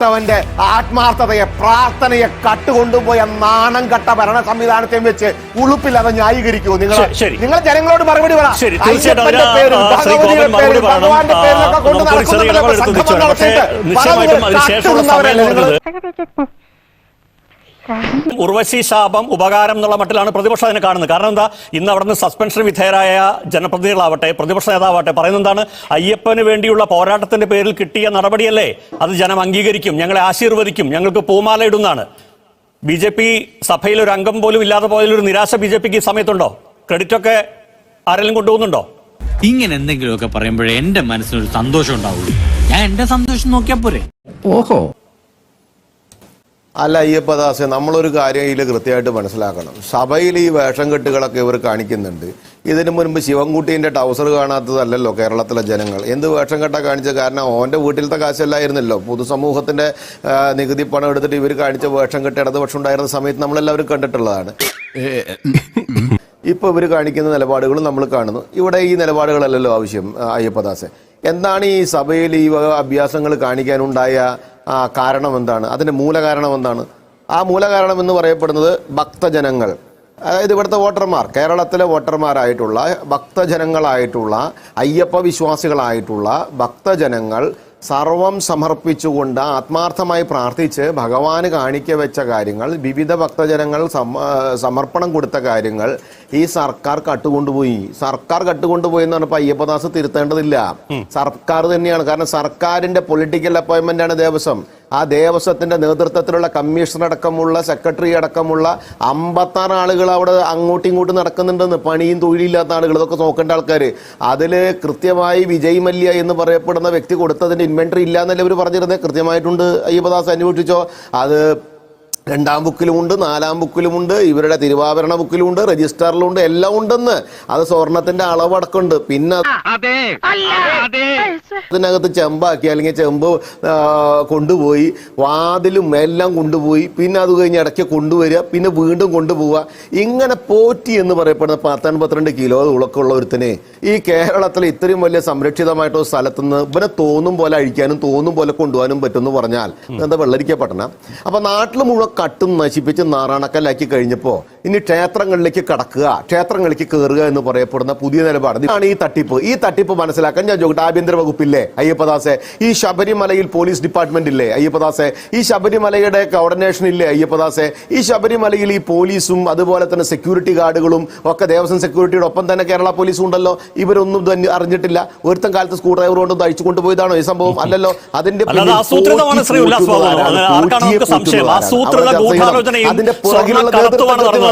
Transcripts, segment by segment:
അവന്റെ ആത്മാർത്ഥതയെ പ്രാർത്ഥനയെ കട്ടുകൊണ്ടുപോയ നാണം കട്ട ഭരണ സംവിധാനത്തെയും വെച്ച് ഉളുപ്പില്ലാതെ ന്യായീകരിക്കൂ. നിങ്ങൾ. നിങ്ങൾ ജനങ്ങളോട് മറുപടി പറ. ഉർവശി ശാപം ഉപകാരം എന്നുള്ള മട്ടിലാണ് പ്രതിപക്ഷം അതിനെ കാണുന്നത്. കാരണം എന്താ? ഇന്ന് അവിടുന്ന് സസ്പെൻഷൻ വിധേയരായ ജനപ്രതിനിധികളാവട്ടെ പ്രതിപക്ഷ നേതാവട്ടെ പറയുന്നത് എന്താണ്? അയ്യപ്പന് വേണ്ടിയുള്ള പോരാട്ടത്തിന്റെ പേരിൽ കിട്ടിയ നടപടിയല്ലേ? അത് ജനം അംഗീകരിക്കും ഞങ്ങളെ ആശീർവദിക്കും ഞങ്ങൾക്ക് പൂമാല ഇടുന്നതാണ്. ബി ജെ പി സഭയിൽ ഒരു അംഗം പോലും ഇല്ലാതെ പോയതിലൊരു നിരാശ ബി ജെ പിക്ക് ഈ സമയത്തുണ്ടോ? ക്രെഡിറ്റ് ഒക്കെ ആരെങ്കിലും കൊണ്ടുപോകുന്നുണ്ടോ? ഇങ്ങനെ എന്തെങ്കിലുമൊക്കെ പറയുമ്പോഴേ എന്റെ മനസ്സിനൊരു സന്തോഷം ഉണ്ടാവുള്ളൂ. ഞാൻ എന്റെ സന്തോഷം നോക്കിയാൽ പോരെ. ഓഹോ. അല്ല അയ്യപ്പദാസ് നമ്മളൊരു കാര്യം ഇതിൽ കൃത്യമായിട്ട് മനസ്സിലാക്കണം. സഭയിൽ ഈ വേഷം കെട്ടുകളൊക്കെ ഇവർ കാണിക്കുന്നുണ്ട്. ഇതിനു മുൻപ് ശിവൻകുട്ടീന്റെ ടൗസർ കാണാത്തതല്ലല്ലോ കേരളത്തിലെ ജനങ്ങൾ. എന്ത് വേഷം കെട്ട കാണിച്ച കാരണം ഓന്റെ വീട്ടിലത്തെ കാശല്ലായിരുന്നല്ലോ. പൊതുസമൂഹത്തിന്റെ നികുതി പണം എടുത്തിട്ട് ഇവർ കാണിച്ച വേഷം കെട്ട് ഇടതുപക്ഷം ഉണ്ടായിരുന്ന സമയത്ത് നമ്മളെല്ലാവരും കണ്ടിട്ടുള്ളതാണ്. ഇപ്പോൾ ഇവർ കാണിക്കുന്ന നിലപാടുകളും നമ്മൾ കാണുന്നു. ഇവിടെ ഈ നിലപാടുകളല്ലല്ലോ ആവശ്യം അയ്യപ്പദാസെ എന്താണ് ഈ സഭയിൽ ഈ അഭ്യാസങ്ങൾ കാണിക്കാനുണ്ടായ കാരണം എന്താണ്? അതിന്റെ മൂലകാരണം എന്താണ്? ആ മൂലകാരണം എന്ന് പറയപ്പെടുന്നത് ഭക്തജനങ്ങൾ. അതായത് ഇവിടുത്തെ വോട്ടർമാർ കേരളത്തിലെ വോട്ടർമാരായിട്ടുള്ള ഭക്തജനങ്ങളായിട്ടുള്ള അയ്യപ്പ വിശ്വാസികളായിട്ടുള്ള ഭക്തജനങ്ങൾ സർവം സമർപ്പിച്ചുകൊണ്ട് ആത്മാർത്ഥമായി പ്രാർത്ഥിച്ച് ഭഗവാന് കാണിക്ക വെച്ച കാര്യങ്ങൾ വിവിധ ഭക്തജനങ്ങൾ സമ- സമർപ്പണം കൊടുത്ത കാര്യങ്ങൾ ഈ സർക്കാർ കട്ടുകൊണ്ടുപോയി. സർക്കാർ കട്ടുകൊണ്ടുപോയി എന്ന് പറഞ്ഞപ്പോൾ അയ്യപ്പദാസ് തിരുത്തേണ്ടതില്ല. സർക്കാർ തന്നെയാണ്. കാരണം സർക്കാരിന്റെ പൊളിറ്റിക്കൽ അപ്പോയിന്റ്മെന്റ് ആണ് ദേവസ്വം. ആ ദേവസ്വത്തിന്റെ നേതൃത്വത്തിലുള്ള കമ്മീഷണർ അടക്കമുള്ള സെക്രട്ടറി അടക്കമുള്ള അമ്പത്താറ് ആളുകൾ അവിടെ അങ്ങോട്ടും ഇങ്ങോട്ടും നടക്കുന്നുണ്ടെന്ന് പണിയും തൊഴിലില്ലാത്ത ആളുകൾ ഇതൊക്കെ നോക്കേണ്ട ആൾക്കാർ അതിൽ കൃത്യമായി വിജയ് മല്യ എന്ന് പറയപ്പെടുന്ന വ്യക്തി കൊടുത്തതിന്റെ ഇൻവെന്ററി ഇല്ല എന്നല്ലേ അവർ പറഞ്ഞിരുന്നത് കൃത്യമായിട്ടുണ്ട് അയ്യപ്പദാസ് അന്വേഷിച്ചോ? അത് രണ്ടാം ബുക്കിലുമുണ്ട് നാലാം ബുക്കിലുമുണ്ട് ഇവരുടെ തിരുവാഭരണ ബുക്കിലുമുണ്ട് രജിസ്റ്ററിലുണ്ട് എല്ലാം ഉണ്ടെന്ന്. അത് സ്വർണത്തിന്റെ അളവടക്കമുണ്ട്. പിന്നെ അതിനകത്ത് ചെമ്പാക്കി അല്ലെങ്കിൽ ചെമ്പ് കൊണ്ടുപോയി വാതിലും എല്ലാം കൊണ്ടുപോയി പിന്നെ അത് കഴിഞ്ഞ് ഇടയ്ക്ക് കൊണ്ടുവരിക പിന്നെ വീണ്ടും കൊണ്ടുപോവുക. ഇങ്ങനെ പോറ്റി എന്ന് പറയപ്പെടുന്ന പത്തൊൻപത്തിരണ്ട് കിലോ ഉളക്കുള്ള ഒരുത്തനെ ഈ കേരളത്തിലെ ഇത്രയും വലിയ സംരക്ഷിതമായിട്ടൊരു സ്ഥലത്ത് നിന്ന് ഇവനെ തോന്നും പോലെ അഴിക്കാനും തോന്നും പോലെ കൊണ്ടുപോകാനും പറ്റുമെന്ന് പറഞ്ഞാൽ എന്താ വെള്ളരിക്ക പട്ടണം? അപ്പൊ നാട്ടിൽ മുഴുവൻ കട്ടും നശിപ്പിച്ച് നാറാണക്കല്ലാക്കി കഴിഞ്ഞപ്പോ ഇനി ക്ഷേത്രങ്ങളിലേക്ക് കടക്കുക ക്ഷേത്രങ്ങളിലേക്ക് കയറുക എന്ന് പറയപ്പെടുന്ന പുതിയ നിലപാട്. ഇതാണ് ഈ തട്ടിപ്പ്. ഈ തട്ടിപ്പ് മനസ്സിലാക്കാൻ ഞാൻ ചോദിക്കട്ടെ ആഭ്യന്തര വകുപ്പില്ലേ? അയ്യപ്പദാസെ ഈ ശബരിമലയിൽ പോലീസ് ഡിപ്പാർട്ട്മെന്റ് ഇല്ലേ? അയ്യപ്പദാസെ ഈ ശബരിമലയുടെ കോർഡിനേഷൻ ഇല്ലേ? അയ്യപ്പദാസെ ഈ ശബരിമലയിൽ ഈ പോലീസും അതുപോലെ തന്നെ സെക്യൂരിറ്റി ഗാർഡുകളും ഒക്കെ ദേവസ്വം സെക്യൂരിറ്റിയുടെ ഒപ്പം തന്നെ കേരള പോലീസും ഉണ്ടല്ലോ. ഇവരൊന്നും തന്നെ അറിഞ്ഞിട്ടില്ല. ഒരുത്തം കാലത്ത് സ്ക്രൂ ഡ്രൈവർ കൊണ്ട് അഴിച്ചു കൊണ്ടുപോയതാണോ ഈ സംഭവം? അല്ലല്ലോ അതിന്റെ അതിന്റെ പുറകിലുള്ള നേതൃത്വം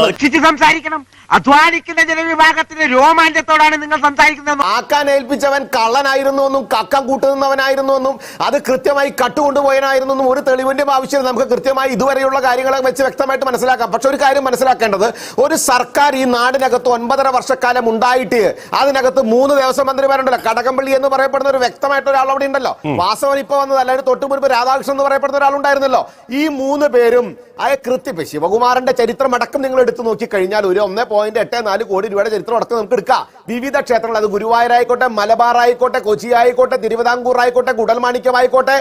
രക്ഷിച്ച് സംസാരിക്കണം. അധ്വാനിക്കുന്ന ജനവിഭാഗത്തിന്റെ രോമാഞ്ചത്തോടാണ് നിങ്ങൾ സംസാരിക്കുന്നത് ആക്കാൻ ഏൽപ്പിച്ചവൻ കള്ളനായിരുന്നു എന്നും കക്കം കൂട്ടുന്നവനായിരുന്നു എന്നും അത് കൃത്യമായി കട്ടുകൊണ്ടുപോയനായിരുന്നു എന്നും ഒരു തെളിവിന്റെ ആവശ്യം നമുക്ക് കൃത്യമായി ഇതുവരെയുള്ള കാര്യങ്ങളെ വെച്ച് വ്യക്തമായിട്ട് മനസ്സിലാക്കാം. പക്ഷെ ഒരു കാര്യം മനസ്സിലാക്കേണ്ടത്. ഒരു സർക്കാർ ഈ നാടിനകത്ത് ഒൻപതര വർഷക്കാലം ഉണ്ടായിട്ട് അതിനകത്ത് മൂന്ന് ദേവസ്വം മന്ത്രിമാരുണ്ടല്ലോ കടകംപള്ളി എന്ന് പറയപ്പെടുന്ന ഒരു വ്യക്തമായിട്ട് ഒരാൾ അവിടെ ഉണ്ടല്ലോ. വാസവൻ ഇപ്പൊ വന്നത് അല്ലാതെ തൊട്ടു മുൻപ് രാധാകൃഷ്ണൻ എന്ന് പറയപ്പെടുന്ന ഒരാളുണ്ടായിരുന്നല്ലോ. ഈ മൂന്ന് പേരും അയ കൃത്യ ശിവകുമാറിന്റെ ശിവകുമാരന്റെ ചരിത്രം അടക്കം നിങ്ങൾ എടുത്തു നോക്കി കഴിഞ്ഞാൽ ഒരു ഒന്നേ പോയിന്റ് എട്ട് നാല് കോടി രൂപയുടെ ചരിത്രം അടക്കം നമുക്ക് എടുക്കാം. വിവിധ ക്ഷേത്രങ്ങൾ അത് ഗുരുവായൂരായിക്കോട്ടെ മലബാർ ആയിക്കോട്ടെ കൊച്ചി ആയിക്കോട്ടെ തിരുവിതാംകൂർ ആയിക്കോട്ടെ കുടൽമാണിക്യം ആയിക്കോട്ടെ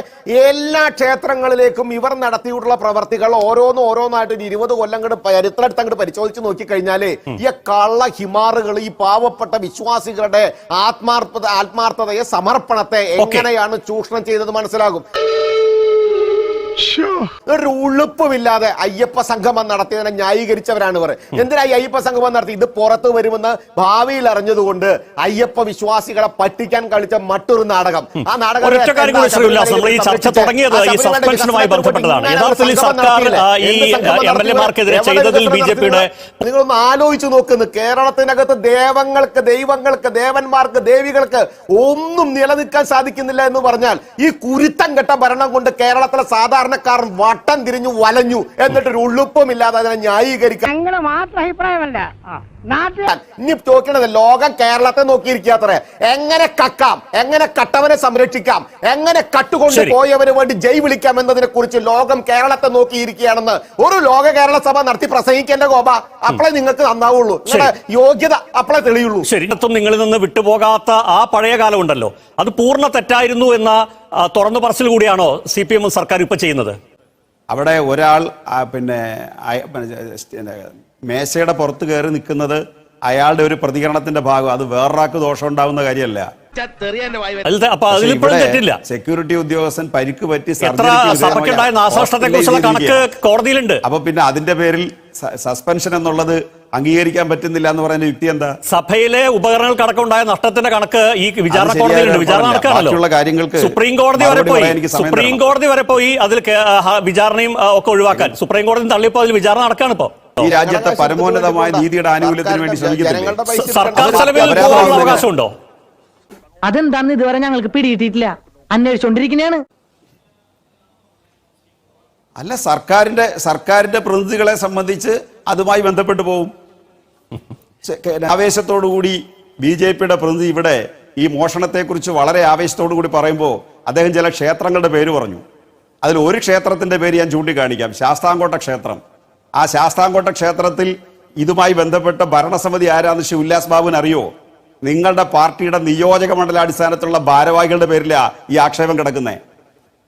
എല്ലാ ക്ഷേത്രങ്ങളിലേക്കും ഇവർ നടത്തിയിട്ടുള്ള പ്രവർത്തികൾ ഓരോന്നും ഓരോന്നായിട്ട് ഒരു ഇരുപത് കൊല്ലം കൂടെ ചരിത്രം എടുത്ത് അങ്ങോട്ട് പരിശോധിച്ച് നോക്കി കഴിഞ്ഞാൽ ഈ കള്ള ഹിമാറുകൾ ഈ പാവപ്പെട്ട വിശ്വാസികളുടെ ആത്മാർത്ഥത ആത്മാർത്ഥതയെ സമർപ്പണത്തെ എങ്ങനെയാണ് ചൂഷണം ചെയ്തത് മനസ്സിലാകും? ഒരു ഉളുപ്പുമില്ലാതെ അയ്യപ്പ സംഗമം നടത്തിയതിനെ ന്യായീകരിച്ചവരാണ് ഇവർ. എന്തിനാ ഈ അയ്യപ്പ സംഗമം നടത്തി? ഇത് പുറത്തു വരുമെന്ന് ഭാവിയിൽ അറിഞ്ഞതുകൊണ്ട് അയ്യപ്പ വിശ്വാസികളെ പറ്റിക്കാൻ കളിച്ച മറ്റൊരു നാടകം. ആ നാടകം നമ്മൾ ഈ ചർച്ച തുടങ്ങിയത് ഈ സസ്പെൻഷനുമായി ബന്ധപ്പെട്ടതാണ് യഥാർത്ഥത്തിൽ സർക്കാർ ഈ എം എൽ എമാർക്കെതിരെ ചെയ്തതിൽ ബി ജെ പിയുടെ നിങ്ങളൊന്ന് ആലോചിച്ചു നോക്കുന്നു കേരളത്തിനകത്ത് ദേവങ്ങൾക്ക് ദൈവങ്ങൾക്ക് ദേവന്മാർക്ക് ദേവികൾക്ക് ഒന്നും നിലനിൽക്കാൻ സാധിക്കുന്നില്ല എന്ന് പറഞ്ഞാൽ ഈ കുരുത്തം കെട്ട ഭരണം കൊണ്ട് കേരളത്തിലെ സാധാരണക്കാരൻ വട്ടം തിരിഞ്ഞു വലഞ്ഞു എന്നിട്ടൊരു ഉള്ളുപ്പമില്ലാതെ അതിനെ ന്യായീകരിക്കാൻ മാത്രം അഭിപ്രായമല്ല. ഇനി ലോകം കേരളത്തെ നോക്കിയിരിക്കാത്രേ എങ്ങനെ കക്കാം? എങ്ങനെ കട്ടവനെ സംരക്ഷിക്കാം? എങ്ങനെ കട്ടുകൊണ്ട്. പോയവന് വേണ്ടി ജയ് വിളിക്കാം എന്നതിനെ കുറിച്ച് ലോകം കേരളത്തെ നോക്കിയിരിക്കുകയാണെന്ന് ഒരു ലോക കേരള സഭ നടത്തി പ്രസംഗിക്കേണ്ട ഗോപ അപ്പളെ നിങ്ങൾക്ക് നന്നാവുള്ളൂ. നിങ്ങളുടെ യോഗ്യത അപ്പളെ തെളിയുള്ളൂ. ശരി നിങ്ങളിൽ നിന്ന് വിട്ടുപോകാത്ത ആ പഴയ കാലം ഉണ്ടല്ലോ. അത് പൂർണ തെറ്റായിരുന്നു എന്ന തുറന്നു പറച്ചിൽ കൂടിയാണോ സി പി എം സർക്കാർ ഇപ്പൊ ചെയ്യുന്നത്? അവിടെ ഒരാൾ പിന്നെ മേശയുടെ പുറത്ത് കയറി നിൽക്കുന്നത് അയാളുടെ ഒരു പ്രതികരണത്തിന്റെ ഭാഗം. അത് വേറൊരാൾക്ക് ദോഷം ഉണ്ടാവുന്ന കാര്യമല്ല. സെക്യൂരിറ്റി ഉദ്യോഗസ്ഥൻ പരിക്ക് പറ്റി നാശനഷ്ടത്തെ കുറിച്ചുള്ള കണക്ക് കോടതിയിലുണ്ട്. അപ്പൊ പിന്നെ അതിന്റെ പേരിൽ സസ്പെൻഷൻ എന്നുള്ളത് അംഗീകരിക്കാൻ പറ്റുന്നില്ല എന്ന് പറയുന്ന യുക്തി എന്താ? സഭയിലെ ഉപകരണങ്ങൾക്കടക്കമുണ്ടായ നഷ്ടത്തിന്റെ കണക്ക് ഈ വിചാരണ കോടതിയിലുണ്ട് വിചാരണ. നടക്കുകയാണല്ലോ കാര്യങ്ങൾക്ക് സുപ്രീം കോടതി വരെ പോയി. സുപ്രീം കോടതി വരെ പോയി അതിൽ വിചാരണയും ഒക്കെ ഒഴിവാക്കാൻ. സുപ്രീം കോടതി തള്ളിപ്പോ അതിൽ വിചാരണ നടക്കാണ് ഇപ്പോ. ഈ രാജ്യത്തെ പരമോന്നതമായ നീതിയുടെ ആനുകൂല്യത്തിന് വേണ്ടി ശ്രമിക്കുന്നു സർക്കാർ. ചെലവിൽ. അവകാശമുണ്ടോ? അതെന്താന്ന് ഇതുവരെ ഞങ്ങൾക്ക് പിടികിട്ടിയിട്ടില്ല. അന്വേഷിച്ചോണ്ടിരിക്കുന്നതാണ് അല്ല സർക്കാരിന്റെ സർക്കാരിന്റെ പ്രതിനിധികളെ സംബന്ധിച്ച് അതുമായി ബന്ധപ്പെട്ടു പോകും ആവേശത്തോടുകൂടി ബി ജെ പിയുടെ പ്രതിനിധി ഇവിടെ ഈ മോഷണത്തെക്കുറിച്ച് വളരെ ആവേശത്തോടു കൂടി പറയുമ്പോൾ അദ്ദേഹം ചില ക്ഷേത്രങ്ങളുടെ പേര് പറഞ്ഞു. അതിൽ ഒരു ക്ഷേത്രത്തിന്റെ പേര് ഞാൻ ചൂണ്ടിക്കാണിക്കാം. ശാസ്താംകോട്ട ക്ഷേത്രം. ആ ശാസ്താംകോട്ട ക്ഷേത്രത്തിൽ ഇതുമായി ബന്ധപ്പെട്ട ഭരണസമിതി ആരാന്ന് ശ്രീ ഉല്ലാസ് ബാബുവിന് അറിയോ? നിങ്ങളുടെ പാർട്ടിയുടെ നിയോജക മണ്ഡലാടിസ്ഥാനത്തിലുള്ള ഭാരവാഹികളുടെ പേരിലാ ഈ ആക്ഷേപം കിടക്കുന്നത്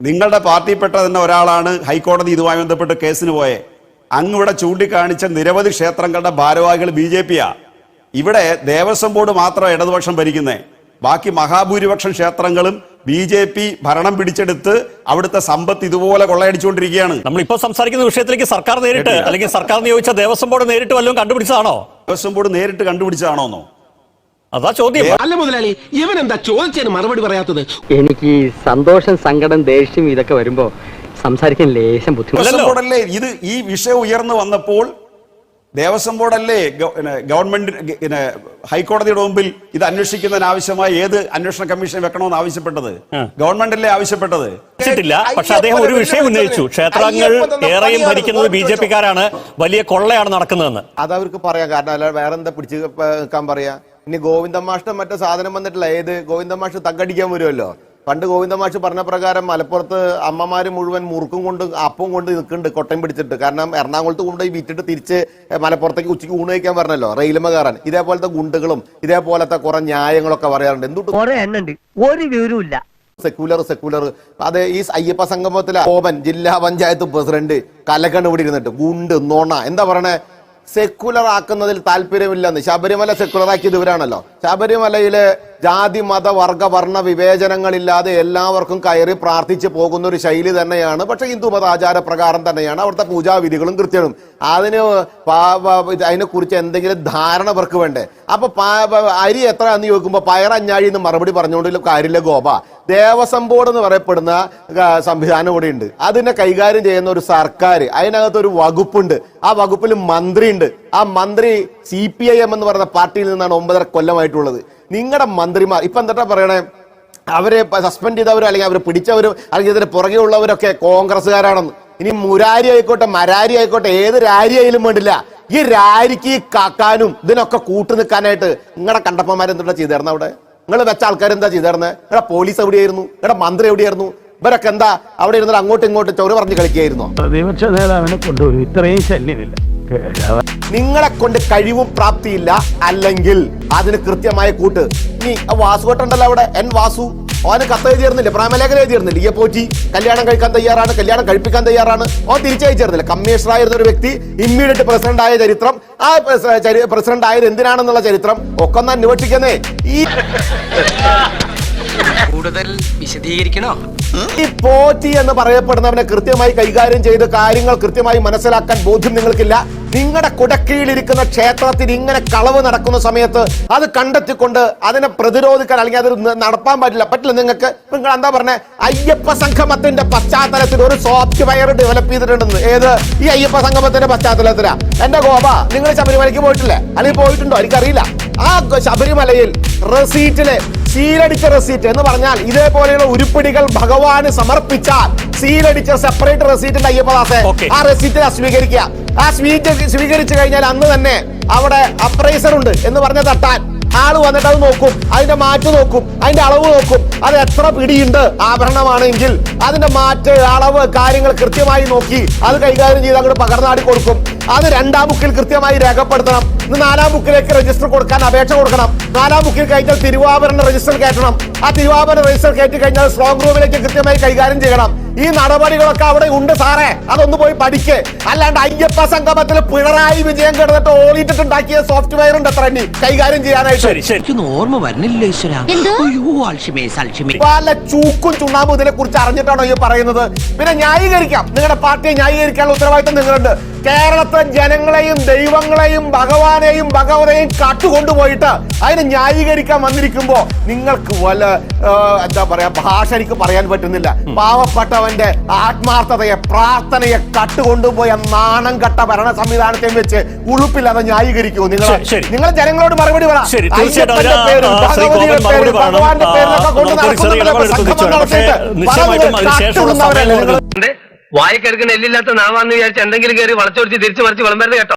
നിങ്ങളുടെ പാർട്ടിയിൽപ്പെട്ട തന്നെ ഒരാളാണ് ഹൈക്കോടതി ഇതുമായി ബന്ധപ്പെട്ട് കേസിന് പോയെ. അങ്ങ് ഇവിടെ ചൂണ്ടിക്കാണിച്ച നിരവധി ക്ഷേത്രങ്ങളുടെ ഭാരവാഹികൾ ബി ജെ പിയാ. ഇവിടെ ദേവസ്വം ബോർഡ് മാത്രം ഇടതുപക്ഷം ഭരിക്കുന്നേ. ബാക്കി മഹാഭൂരിപക്ഷം ക്ഷേത്രങ്ങളും ബി ജെ പി ഭരണം പിടിച്ചെടുത്ത് അവിടുത്തെ സമ്പത്ത് ഇതുപോലെ കൊള്ളയടിച്ചുകൊണ്ടിരിക്കുകയാണ്. നമ്മളിപ്പോ സംസാരിക്കുന്ന വിഷയത്തിലേക്ക് സർക്കാർ നേരിട്ട് അല്ലെങ്കിൽ സർക്കാർ നിയോഗിച്ച ദേവസ്വം ബോർഡ് നേരിട്ട് വല്ലതും കണ്ടുപിടിച്ചതാണോ? ദേവസ്വം ബോർഡ് നേരിട്ട് കണ്ടുപിടിച്ചതാണോന്നോ അതാ ചോദ്യം. അല്ല മുതലാളി ഇവൻ എന്താ ചോദിച്ചതിന് മറുപടി പറയാത്തത്? എനിക്ക് സന്തോഷം സങ്കടം ദേഷ്യം ഇതൊക്കെ വരുമ്പോ സംസാരിക്കാൻ ലേശം ബുദ്ധിമുട്ട്. ദേവസ്വം ഇത് ഈ വിഷയം ഉയർന്നു വന്നപ്പോൾ ദേവസ്വം ബോർഡല്ലേ ഗവ- ഗവൺമെന്റ് ഹൈക്കോടതിയുടെ മുമ്പിൽ ഇത് അന്വേഷിക്കുന്നതിന് ആവശ്യമായ ഏത് അന്വേഷണ കമ്മീഷൻ വെക്കണമെന്ന് ആവശ്യപ്പെട്ടത്? ഗവൺമെന്റ് അല്ലേ ആവശ്യപ്പെട്ടത്? പക്ഷെ അദ്ദേഹം ഒരു വിഷയം ഉന്നയിച്ചു. ക്ഷേത്രങ്ങൾ ഏറെയും ഭരിക്കുന്നത് ബി ജെ പിക്കാരാണ്. വലിയ കൊള്ളയാണ് നടക്കുന്നതെന്ന്. അത് അവർക്ക് പറയാം. കാരണം അല്ലാതെ വേറെ എന്താ പിടിച്ച് പറയാ? ഇനി ഗോവിന്ദമാഷ്ടം മറ്റേ സാധനം വന്നിട്ടില്ല. ഏത്? ഗോവിന്ദമാഷ്ടം തങ്കടിക്കാൻ വരുമല്ലോ. പണ്ട് ഗോവിന്ദമാഷ് പറഞ്ഞ പ്രകാരം മലപ്പുറത്ത് അമ്മമാര് മുഴുവൻ മുറുക്കും കൊണ്ട് അപ്പം കൊണ്ട് നിൽക്കുന്നുണ്ട് കൊട്ടയം പിടിച്ചിട്ട്. കാരണം എറണാകുളത്ത് കൊണ്ടുപോയി വിറ്റിട്ട് തിരിച്ച് മലപ്പുറത്തേക്ക് ഉച്ചയ്ക്ക് ഊണ് കഴിക്കാൻ പറഞ്ഞല്ലോ റെയിലുമ കയറാൻ. ഇതേപോലത്തെ ഗുണ്ടുകളും ഇതേപോലത്തെ കുറെ ന്യായങ്ങളൊക്കെ പറയാറുണ്ട്. എന്തുണ്ട് കൊറേ ഒരു വിവരമില്ല സെക്യുലർ സെക്യുലർ അത് ഈ അയ്യപ്പ സംഗമത്തിലെ ഓപൻ ജില്ലാ പഞ്ചായത്ത് പ്രസിഡന്റ് കലക്കണ് ഇവിടെ ഇരുന്നിട്ട്. ഗുണ്ട് നോണ. എന്താ പറയണേ? സെക്യുലർ ആക്കുന്നതിൽ താല്പര്യമില്ലെന്ന്. ശബരിമല സെക്യുലർ ആക്കിയത് ഇവരാണല്ലോ. ശബരിമലയിലെ ജാതി മത വർഗ വർണ വിവേചനങ്ങളില്ലാതെ എല്ലാവർക്കും കയറി പ്രാർത്ഥിച്ച് പോകുന്ന ഒരു ശൈലി തന്നെയാണ്. പക്ഷെ ഹിന്ദു മത ആചാരപ്രകാരം തന്നെയാണ് അവിടുത്തെ പൂജാവിധികളും കൃത്യവും അതിന് അതിനെക്കുറിച്ച് എന്തെങ്കിലും ധാരണ അവർക്ക് വേണ്ടേ? അപ്പൊ അരി എത്ര എന്ന് ചോദിക്കുമ്പോൾ പയറഞ്ഞാഴി എന്ന് മറുപടി പറഞ്ഞുകൊണ്ട് കാര്യമില്ല ഗോപ. ദേവസ്വം ബോർഡ് എന്ന് പറയപ്പെടുന്ന സംവിധാനം ഇവിടെ ഉണ്ട്. അതിനെ കൈകാര്യം ചെയ്യുന്ന ഒരു സർക്കാർ അതിനകത്ത് ഒരു വകുപ്പുണ്ട്. ആ വകുപ്പിൽ മന്ത്രിയുണ്ട്. ആ മന്ത്രി സി പി ഐ എം എന്ന് പറയുന്ന പാർട്ടിയിൽ നിന്നാണ് ഒമ്പതര കൊല്ലമായിട്ടുള്ളത്. നിങ്ങളുടെ മന്ത്രിമാർ ഇപ്പൊ എന്താ പറയണേ? അവരെ സസ്പെൻഡ് ചെയ്തവരോ അല്ലെങ്കിൽ അവരെ പിടിച്ചവരും അല്ലെങ്കിൽ ഇതിന് പുറകെ ഉള്ളവരൊക്കെ കോൺഗ്രസ്സുകാരാണെന്ന്. ഇനി മുരാരി ആയിക്കോട്ടെ മരാരി ആയിക്കോട്ടെ ഏത് രാരി ആയാലും വേണ്ടില്ല. ഈ രാരിക്ക് കാക്കാനും ഇതിനൊക്കെ കൂട്ടു നിൽക്കാനായിട്ട് നിങ്ങളുടെ കണ്ടപ്പന്മാരെന്താ ചെയ്തായിരുന്നു അവിടെ? നിങ്ങൾ വെച്ച ആൾക്കാർ എന്താ ചെയ്തായിരുന്നത് നിങ്ങളുടെ പോലീസ് എവിടെയായിരുന്നു? നിങ്ങളുടെ മന്ത്രി എവിടെയായിരുന്നു? ഇവരൊക്കെ എന്താ അവിടെ ഇരുന്നിട്ട് അങ്ങോട്ടും ഇങ്ങോട്ടും ചോറ് പറഞ്ഞ് കളിക്കുകയായിരുന്നു പ്രതിപക്ഷ നേതാവിനെ കൊണ്ടുപോയി ഇത്രയും ശല്യമില്ല. നിങ്ങളെ കൊണ്ട് കഴിവും പ്രാപ്തിയില്ല അല്ലെങ്കിൽ അതിന് കൃത്യമായ കൂട്ട്. നീ വാസു വാസുകോട്ടുണ്ടല്ലോ അവിടെ. എൻ വാസു. ഓന് കത്ത് എഴുതിയിരുന്നില്ല? പ്രേമലേഖനം എഴുതിയിരുന്നില്ല? ഈ പോറ്റി കല്യാണം കഴിക്കാൻ തയ്യാറാണ്. കല്യാണം കഴിപ്പിക്കാൻ തയ്യാറാണ്. ഓൻ തിരിച്ചയച്ചിരുന്നില്ല. കമ്മീഷണർ ആയിരുന്ന ഒരു വ്യക്തി. ഇമ്മീഡിയറ്റ് പ്രസിഡന്റ് ആയ ചരിത്രം. ആ പ്രസിഡന്റ് ആയത് എന്തിനാണെന്നുള്ള ചരിത്രം ഒക്കെ ഒന്ന് അന്വേഷിക്കുന്നേ. ഈ കൂടുതൽ വിശദീകരിക്കണോ? ഈ പോറ്റി എന്ന് പറയപ്പെടുന്നവനെ കൃത്യമായി കൈകാര്യം ചെയ്ത് കാര്യങ്ങൾ കൃത്യമായി മനസ്സിലാക്കാൻ ബോധ്യം നിങ്ങൾക്കില്ല. നിങ്ങളുടെ കുടക്കീഴിലിരിക്കുന്ന ക്ഷേത്രത്തിൽ ഇങ്ങനെ കളവ് നടക്കുന്ന സമയത്ത് അത് കണ്ടെത്തിക്കൊണ്ട് അതിനെ പ്രതിരോധിക്കാൻ അല്ലെങ്കിൽ അത് നടപ്പാൻ പറ്റില്ല. പറ്റില്ല നിങ്ങൾക്ക്? നിങ്ങൾ എന്താ പറഞ്ഞ? അയ്യപ്പ സംഗമത്തിന്റെ പശ്ചാത്തലത്തിൽ ഒരു സോഫ്റ്റ്വെയർ ഡെവലപ്പ് ചെയ്തിട്ടുണ്ടെന്ന്. ഏത്? ഈ അയ്യപ്പ സംഗമത്തിന്റെ പശ്ചാത്തലത്തിലാ. എന്റെ ഗോപ നിങ്ങൾ ശബരിമലയ്ക്ക് പോയിട്ടില്ലേ? അല്ലെങ്കിൽ പോയിട്ടുണ്ടോ? എനിക്കറിയില്ല. ആ ശബരിമലയിൽ റെസീറ്റിലെ സീലടിച്ച റെസീറ്റ് എന്ന് പറഞ്ഞാൽ ഇതേപോലെയുള്ള ഉരുപ്പിടികൾ ഭഗവാന് സമർപ്പിച്ചാൽ സീലടിച്ച സെപ്പറേറ്റ് റെസീറ്റിന്റെ അയ്യപ്പദാസെ ആ റെസീറ്റ് സ്വീകരിക്കുക ആ സ്വീകരിച്ചു കഴിഞ്ഞാൽ അന്ന് തന്നെ അവിടെ അപ്രൈസർ ഉണ്ട് എന്ന് പറഞ്ഞ തട്ടാൻ. ആൾ വന്നിട്ട് അത് നോക്കും. അതിന്റെ മാറ്റ് നോക്കും. അതിന്റെ അളവ് നോക്കും. അത് എത്ര പിടിയുണ്ട് ആഭരണമാണെങ്കിൽ അതിന്റെ മാറ്റ് അളവ് കാര്യങ്ങൾ കൃത്യമായി നോക്കി അത് കൈകാര്യം ചെയ്ത് അങ്ങോട്ട് പകർന്നാടി കൊടുക്കും. അത് രണ്ടാം ബുക്കിൽ കൃത്യമായി രേഖപ്പെടുത്തണം. നാലാം ബുക്കിലേക്ക് രജിസ്റ്റർ കൊടുക്കാൻ അപേക്ഷ കൊടുക്കണം. നാലാം ബുക്കിൽ കഴിഞ്ഞാൽ തിരുവാഭരണ രജിസ്റ്റർ കയറ്റണം. ആ തിരുവാഭരണ രജിസ്റ്റർ കയറ്റി കഴിഞ്ഞാൽ സ്ട്രോങ് റൂമിലേക്ക് കൃത്യമായി കൈകാര്യം ചെയ്യണം. ഈ നടപടികളൊക്കെ അവിടെ ഉണ്ട് സാറേ. അതൊന്ന് പോയി പഠിക്ക്. അല്ലാണ്ട് അയ്യപ്പ സംഗമത്തിൽ പിണറായി വിജയം കിടന്നിട്ട് ഓടിയിട്ടുണ്ടാക്കിയ സോഫ്റ്റ്വെയർ ഉണ്ട് അത്ര കൈകാര്യം ചെയ്യാനായിട്ട്. ശരി ശരി. ഓർമ്മ വരുന്നില്ല ഈശ്വര. അയ്യോ പല ചൂക്കും ചുണ്ണാമ്പും ഇതിനെ കുറിച്ച് അറിഞ്ഞിട്ടാണോ ഈ പറയുന്നത്? പിന്നെ ന്യായീകരിക്കാം. നിങ്ങളുടെ പാർട്ടിയെ ന്യായീകരിക്കാനുള്ള ഉത്തരവാദിത്തം നിങ്ങളുണ്ട്. കേരളത്തെ ജനങ്ങളെയും ദൈവങ്ങളെയും ഭഗവാനെയും ഭഗവതയും കാട്ടുകൊണ്ടുപോയിട്ട് അതിനെ ന്യായീകരിക്കാൻ വന്നിരിക്കുമ്പോ നിങ്ങൾക്ക് വല്ല എന്താ പറയാ ഭാഷ എനിക്ക് പറയാൻ പറ്റുന്നില്ല. പാവപ്പെട്ടവന്റെ ആത്മാർത്ഥതയെ പ്രാർത്ഥനയെ കട്ടുകൊണ്ടുപോയ നാണം കട്ട ഭരണ സംവിധാനത്തെയും വെച്ച് ഉളുപ്പില്ലാതെ ന്യായീകരിക്കൂ. നിങ്ങൾ. നിങ്ങൾ ജനങ്ങളോട് മറുപടി പറയാം ഭഗവാന്റെ പേരിലൊക്കെ കൊണ്ട് നടക്കുന്നുണ്ടല്ലോ സംഗമം നടത്തിയിട്ട് വായിക്കെടുക്കുന്ന എല്ലില്ലാത്ത നാവാന്ന് വിചാരിച്ച് എന്തെങ്കിലും കയറി വളച്ചൊടിച്ച് തിരിച്ചു മറിച്ച് വിളമ്പരുത് കേട്ടോ.